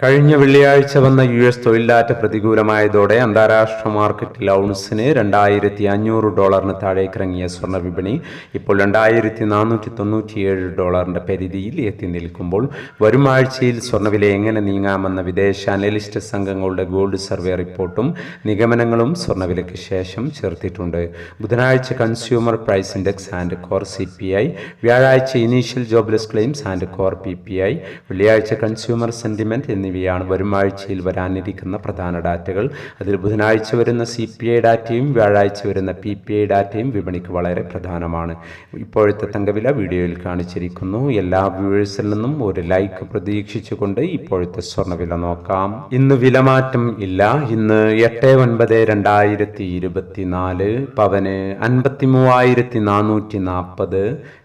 കഴിഞ്ഞ വെള്ളിയാഴ്ച വന്ന യു എസ് തൊഴിൽ ഡാറ്റ പ്രതികൂലമായതോടെ അന്താരാഷ്ട്ര മാർക്കറ്റിൽ ഔൺസിന് രണ്ടായിരത്തി അഞ്ഞൂറ് ഡോളറിന് താഴേക്കിറങ്ങിയ സ്വർണ വിപണി ഇപ്പോൾ രണ്ടായിരത്തി നാനൂറ്റി തൊണ്ണൂറ്റിയേഴ് ഡോളറിന്റെ പരിധിയിൽ എത്തി നിൽക്കുമ്പോൾ വരും ആഴ്ചയിൽ സ്വർണവില എങ്ങനെ നീങ്ങാമെന്ന വിദേശ അനലിസ്റ്റ് സംഘങ്ങളുടെ ഗോൾഡ് സർവേ റിപ്പോർട്ടും നിഗമനങ്ങളും സ്വർണവിലയ്ക്ക് ശേഷം ചേർത്തിട്ടുണ്ട്. ബുധനാഴ്ച consumer price index and core CPI P I വ്യാഴാഴ്ച initial jobless claims and core PPI P I വെള്ളിയാഴ്ച കൺസ്യൂമർ സെന്റിമെന്റ് എന്നിവയാണ് വരും ആഴ്ചയിൽ വരാനിരിക്കുന്ന പ്രധാന ഡാറ്റകൾ. അതിൽ ബുധനാഴ്ച വരുന്ന സി പി ഐ ഡാറ്റയും വ്യാഴാഴ്ച വരുന്ന പി പി ഐ ഡാറ്റയും വിപണിക്ക് വളരെ പ്രധാനമാണ്. ഇപ്പോഴത്തെ തങ്കവില വീഡിയോയിൽ കാണിച്ചിരിക്കുന്നു. എല്ലാ വ്യൂവേഴ്സിൽ നിന്നും ഒരു ലൈക്ക് പ്രതീക്ഷിച്ചുകൊണ്ട് ഇപ്പോഴത്തെ സ്വർണവില നോക്കാം. ഇന്ന് വിലമാറ്റം ഇല്ല. ഇന്ന് എട്ട് ഒൻപത് രണ്ടായിരത്തി ഇരുപത്തിനാല് പവന് അൻപത്തി മൂവായിരത്തി നാനൂറ്റി നാൽപ്പത്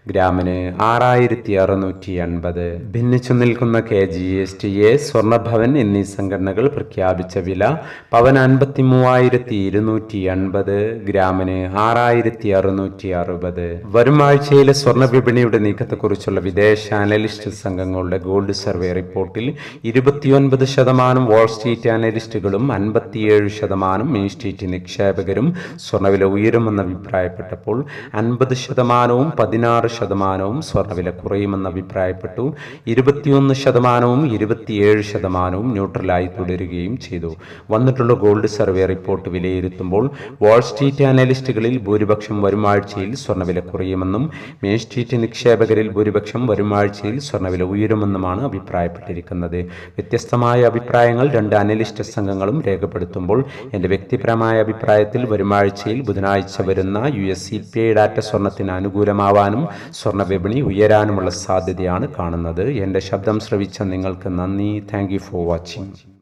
ഗ്രാമിന് ആറായിരത്തി അറുന്നൂറ്റി എൺപത് ഭിന്നിച്ചു നിൽക്കുന്ന K G S T A സ്വർണഭവൻ എന്നീ സംഘടനകൾ പ്രഖ്യാപിച്ച വില പവൻ അൻപത്തി മൂവായിരത്തി ഇരുന്നൂറ്റി എൺപത് ഗ്രാമിന് ആറായിരത്തി അറുന്നൂറ്റി അറുപത് വരും ആഴ്ചയിലെ സ്വർണ വിപണിയുടെ നീക്കത്തെക്കുറിച്ചുള്ള വിദേശ അനലിസ്റ്റ് സംഘങ്ങളുടെ ഗോൾഡ് സർവേ റിപ്പോർട്ടിൽ ഇരുപത്തിയൊൻപത് ശതമാനം വാൾ സ്ട്രീറ്റ് അനലിസ്റ്റുകളും അൻപത്തിയേഴ് ശതമാനം മെയിൻ സ്ട്രീറ്റ് നിക്ഷേപകരും സ്വർണവില ഉയരുമെന്ന് അഭിപ്രായപ്പെട്ടപ്പോൾ അൻപത് ശതമാനവും പതിനാറ് ശതമാനവും സ്വർണവില കുറയുമെന്ന് അഭിപ്രായപ്പെട്ടു. ഇരുപത്തിയൊന്ന് ശതമാനവും ഇരുപത്തിയേഴ് ശതമാനവും ന്യൂട്രലായി തുടരുകയും ചെയ്തു. വന്നിട്ടുള്ള ഗോൾഡ് സർവേ റിപ്പോർട്ട് വിലയിരുത്തുമ്പോൾ വാൾ സ്ട്രീറ്റ് അനലിസ്റ്റുകളിൽ ഭൂരിപക്ഷം വരും ആഴ്ചയിൽ സ്വർണവില കുറയുമെന്നും മെയിൻ സ്ട്രീറ്റ് നിക്ഷേപകരിൽ ഭൂരിപക്ഷം വരും ആഴ്ചയിൽ സ്വർണവില ഉയരുമെന്നുമാണ് അഭിപ്രായപ്പെട്ടിരിക്കുന്നത്. വ്യത്യസ്തമായ അഭിപ്രായങ്ങൾ രണ്ട് അനലിസ്റ്റ് സംഘങ്ങളും രേഖപ്പെടുത്തുമ്പോൾ എന്റെ വ്യക്തിപരമായ അഭിപ്രായത്തിൽ വരും ആഴ്ചയിൽ ബുധനാഴ്ച വരുന്ന U S C P I ഡാറ്റ സ്വർണത്തിന് അനുകൂലമാവാനും സ്വർണ വിപണി ഉയരാനുമുള്ള സാധ്യതയാണ് കാണുന്നത്. എന്റെ ശബ്ദം ശ്രവിച്ച നിങ്ങൾക്ക് നന്ദി. Thank you for watching.